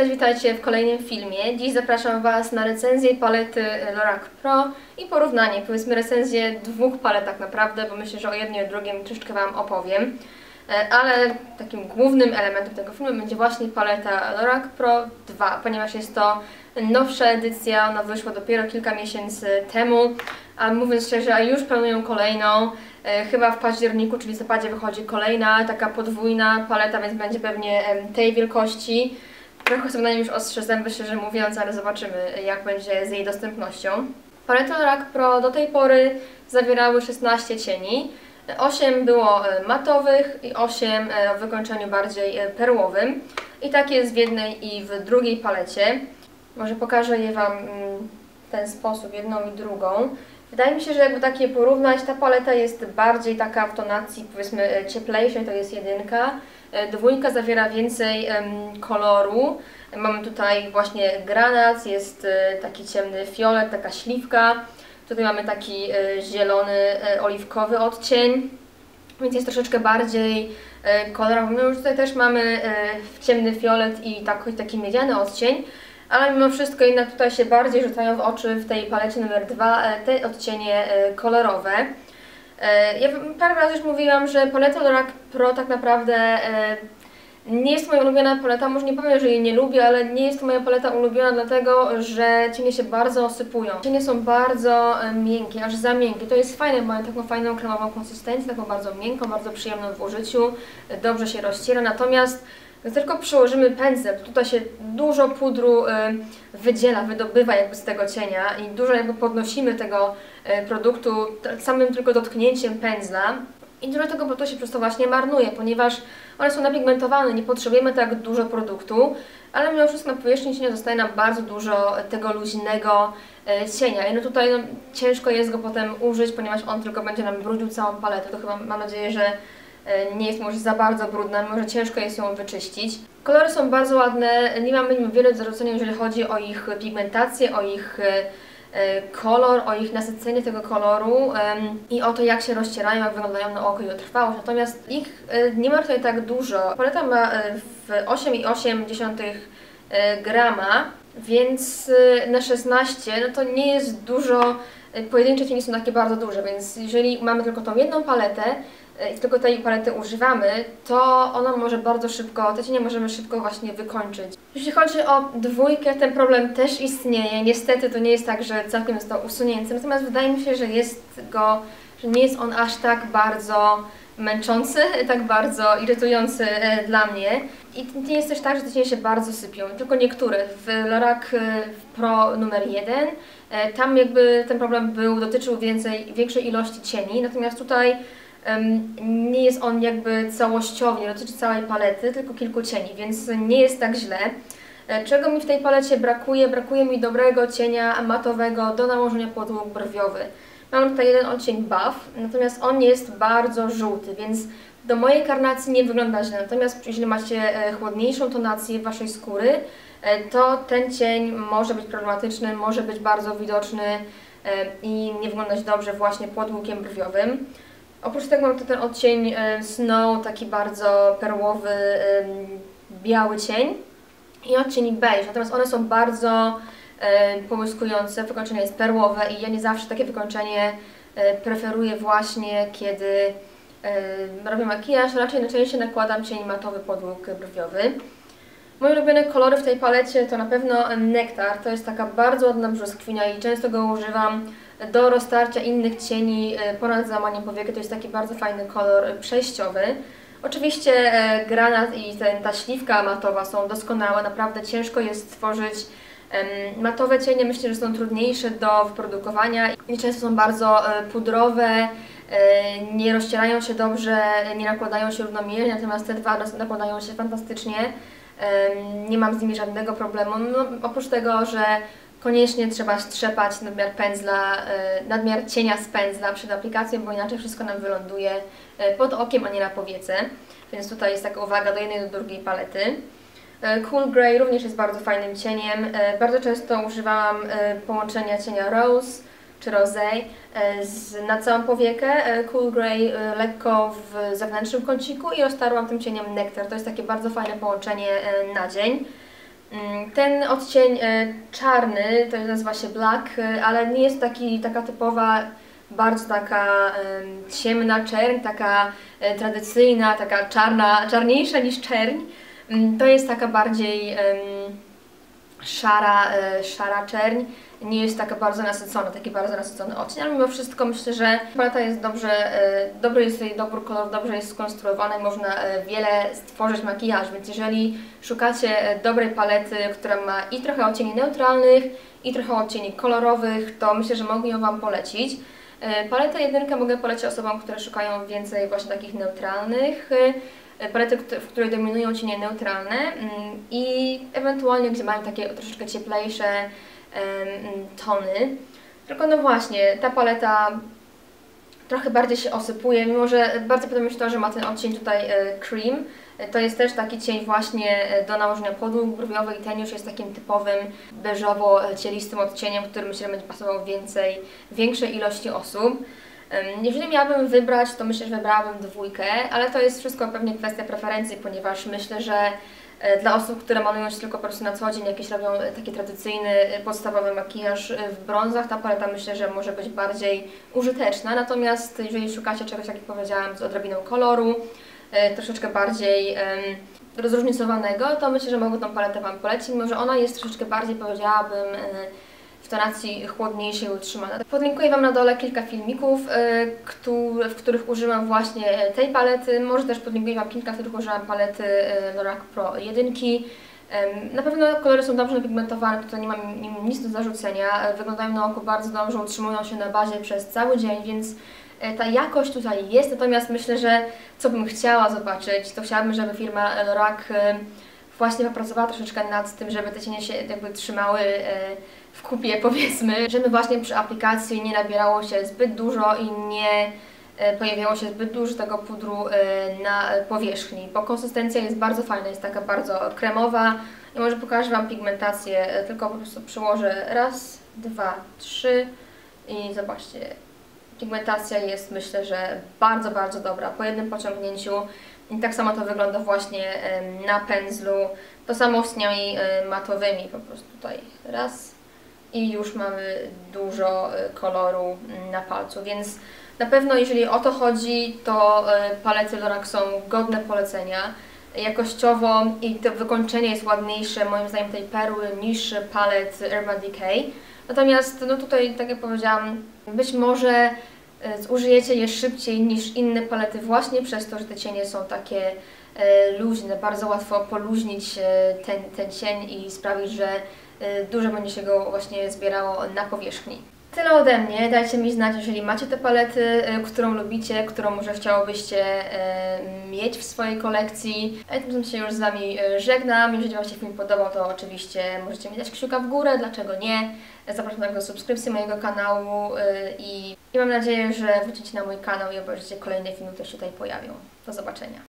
Cześć, witajcie w kolejnym filmie. Dziś zapraszam Was na recenzję palety Lorac Pro i porównanie, powiedzmy recenzję dwóch palet tak naprawdę, bo myślę, że o jednym i o drugim troszeczkę Wam opowiem. E, Ale takim głównym elementem tego filmu będzie właśnie paleta Lorac Pro 2, ponieważ jest to nowsza edycja, ona wyszła dopiero kilka miesięcy temu, a mówiąc szczerze, już planują kolejną. E, Chyba w październiku czy listopadzie wychodzi kolejna, taka podwójna paleta, więc będzie pewnie tej wielkości. Trochę sobie na nim już ostrze zęby, szczerze mówiąc, ale zobaczymy jak będzie z jej dostępnością. Palety Lorac Pro do tej pory zawierały 16 cieni. 8 było e, matowych i 8 e, o wykończeniu bardziej e, perłowym. I tak jest w jednej i w drugiej palecie. Może pokażę je Wam mm, w ten sposób, jedną i drugą. Wydaje mi się, że jakby tak je porównać, ta paleta jest bardziej taka w tonacji powiedzmy cieplejszej, to jest jedynka. E, Dwójka zawiera więcej koloru. Mamy tutaj właśnie granat, jest e, taki ciemny fiolet, taka śliwka. Tutaj mamy taki e, zielony, oliwkowy odcień, więc jest troszeczkę bardziej kolorowy. No już tutaj też mamy ciemny fiolet i taki, taki miedziany odcień, ale mimo wszystko jednak tutaj się bardziej rzucają w oczy w tej palecie numer 2 te odcienie kolorowe. E, Ja parę razy już mówiłam, że paleta Lorac Pro tak naprawdę e, nie jest moja ulubiona paleta, może nie powiem, że jej nie lubię, ale nie jest to moja paleta ulubiona dlatego, że cienie się bardzo osypują. Cienie są bardzo e, miękkie, aż za miękkie. To jest fajne, bo mają taką fajną kremową konsystencję, taką bardzo miękką, bardzo przyjemną w użyciu, dobrze się rozciera, natomiast gdy tylko przyłożymy pędzel, tutaj się dużo pudru y, wydziela, wydobywa jakby z tego cienia i dużo jakby podnosimy tego y, produktu t- samym tylko dotknięciem pędzla. I dużo tego produktu się przez to właśnie marnuje, ponieważ one są napigmentowane, nie potrzebujemy tak dużo produktu, ale mimo wszystko na powierzchni cienia zostaje nam bardzo dużo tego luźnego y, cienia. I no tutaj no, ciężko jest go potem użyć, ponieważ on tylko będzie nam brudził całą paletę. To chyba mam nadzieję, że nie jest może za bardzo brudna, może ciężko jest ją wyczyścić. Kolory są bardzo ładne, nie mamy wiele do zarzucenia, jeżeli chodzi o ich pigmentację, o ich e, e, kolor, o ich nasycenie tego koloru i o to jak się rozcierają, jak wyglądają na oko i o trwałość. Natomiast ich e, nie ma tutaj tak dużo. Paleta ma e, w 8,8 e, grama, więc e, na 16 no to nie jest dużo, e, pojedyncze cienie są takie bardzo duże, więc jeżeli mamy tylko tą jedną paletę, i tylko tej palety używamy, to ona może bardzo szybko, te cienie możemy szybko właśnie wykończyć. Jeśli chodzi o dwójkę, ten problem też istnieje. Niestety to nie jest tak, że całkiem jest to usunięte, natomiast wydaje mi się, że jest go, że nie jest on aż tak bardzo męczący, tak bardzo irytujący e, dla mnie. I nie jest też tak, że te cienie się bardzo sypią, tylko niektóre. W Lorac e, Pro numer 1 e, tam jakby ten problem był, dotyczył więcej, większej ilości cieni, natomiast tutaj nie jest on jakby całościowy, nie dotyczy całej palety, tylko kilku cieni, więc nie jest tak źle. E, Czego mi w tej palecie brakuje? Brakuje mi dobrego cienia matowego do nałożenia podłóg brwiowy. Mam tutaj jeden odcień buff, natomiast on jest bardzo żółty, więc do mojej karnacji nie wygląda źle. Natomiast jeśli macie e, chłodniejszą tonację waszej skóry, e, to ten cień może być problematyczny, może być bardzo widoczny i nie wyglądać dobrze właśnie pod łukiem brwiowym. Oprócz tego mam tu ten odcień e, Snow, taki bardzo perłowy, biały cień i odcień beige, natomiast one są bardzo e, połyskujące, wykończenie jest perłowe i ja nie zawsze takie wykończenie e, preferuję właśnie, kiedy robię makijaż, raczej najczęściej nakładam cień matowy pod łuk brwiowy. Moje ulubione kolory w tej palecie to na pewno nektar, to jest taka bardzo ładna brzoskwinia i często go używam do roztarcia innych cieni e, ponad załamaniem powieki. To jest taki bardzo fajny kolor przejściowy. Oczywiście e, granat i ten, ta śliwka matowa są doskonałe, naprawdę ciężko jest stworzyć matowe cienie. Myślę, że są trudniejsze do wyprodukowania i często są bardzo e, pudrowe, nie rozcierają się dobrze, nie nakładają się równomiernie, natomiast te dwa nakładają się fantastycznie. Nie mam z nimi żadnego problemu. No, oprócz tego, że koniecznie trzeba strzepać nadmiar pędzla, e, nadmiar cienia z pędzla przed aplikacją, bo inaczej wszystko nam wyląduje e, pod okiem, a nie na powiece. Więc tutaj jest taka uwaga do jednej do drugiej palety. E, Cool Grey również jest bardzo fajnym cieniem. Bardzo często używałam połączenia cienia Rose czy Rosé na całą powiekę. Cool Grey lekko w zewnętrznym kąciku i roztarłam tym cieniem Nectar. To jest takie bardzo fajne połączenie na dzień. Mm, Ten odcień e, czarny, to nazywa się black, e, ale nie jest taki, taka typowa, bardzo taka em, ciemna czerń, taka e, tradycyjna, taka czarna, czarniejsza niż czerń. Mm, To jest taka bardziej szara, e, szara czerń. Nie jest taka bardzo nasycona, taki bardzo nasycony odcień, ale mimo wszystko myślę, że paleta jest dobrze, e, dobry jest jej dobór kolorów, dobrze jest skonstruowana i można e, wiele stworzyć makijaż, więc jeżeli szukacie dobrej palety, która ma i trochę odcieni neutralnych, i trochę odcieni kolorowych, to myślę, że mogę ją Wam polecić. Paletę jedynkę mogę polecić osobom, które szukają więcej właśnie takich neutralnych, palety, kt- w której dominują cienie neutralne mm, i ewentualnie gdzie mają takie troszeczkę cieplejsze tony. Tylko no właśnie, ta paleta trochę bardziej się osypuje, mimo że bardzo podoba mi się to, że ma ten odcień tutaj e, cream. E, To jest też taki cień właśnie e, do nałożenia podłóg brwiowych i ten już jest takim typowym beżowo-cielistym odcieniem, który myślę, że będzie pasował więcej, większej ilości osób. Jeżeli miałabym wybrać, to myślę, że wybrałabym dwójkę, ale to jest wszystko pewnie kwestia preferencji, ponieważ myślę, że e, dla osób, które malują się tylko po prostu na co dzień, jakieś robią e, taki tradycyjny, e, podstawowy makijaż w brązach, ta paleta myślę, że może być bardziej użyteczna. Natomiast jeżeli szukacie czegoś, jak powiedziałam, z odrobiną koloru, troszeczkę bardziej rozróżnicowanego, to myślę, że mogę tą paletę Wam polecić, mimo że ona jest troszeczkę bardziej, powiedziałabym, w tonacji chłodniejszej utrzymana. Podlinkuję Wam na dole kilka filmików, któ- w których użyłam właśnie tej palety. Może też podlinkuję Wam kilka, w których użyłam palety Lorac Pro 1. Em, Na pewno kolory są dobrze napigmentowane, tutaj nie mam nic do zarzucenia. Wyglądają na oko bardzo dobrze, utrzymują się na bazie przez cały dzień, więc e, ta jakość tutaj jest. Natomiast myślę, że co bym chciała zobaczyć, to chciałabym, żeby firma Lorac e, właśnie popracowała troszeczkę nad tym, żeby te cienie się jakby trzymały e, w kupie powiedzmy, żeby właśnie przy aplikacji nie nabierało się zbyt dużo i nie e, pojawiało się zbyt dużo tego pudru e, na powierzchni, bo konsystencja jest bardzo fajna, jest taka bardzo kremowa. I może pokażę Wam pigmentację, e, tylko po prostu przyłożę raz, dwa, trzy i zobaczcie, pigmentacja jest myślę, że bardzo, bardzo dobra po jednym pociągnięciu. I tak samo to wygląda właśnie na pędzlu, to samo z cieniami e, matowymi, po prostu tutaj. Raz i już mamy dużo e, koloru mm, na palcu, więc na pewno jeżeli o to chodzi, to e, palety Lorac są godne polecenia. Jakościowo i to wykończenie jest ładniejsze moim zdaniem tej perły niż palet Urban Decay. Natomiast no tutaj, tak jak powiedziałam, być może e, zużyjecie je szybciej niż inne palety właśnie przez to, że te cienie są takie luźne. Bardzo łatwo poluźnić ten, ten cień i sprawić, że dużo będzie się go właśnie zbierało na powierzchni. Tyle ode mnie. Dajcie mi znać, jeżeli macie te palety, e, którą lubicie, którą może chciałobyście e, mieć w swojej kolekcji. A ja tym się już z Wami żegnam. Jeżeli Wam się film podobał, to oczywiście możecie mi dać kciuka w górę, dlaczego nie. Zapraszam do subskrypcji mojego kanału i, i mam nadzieję, że wrócicie na mój kanał i obejrzycie kolejne filmy, które się tutaj pojawią. Do zobaczenia.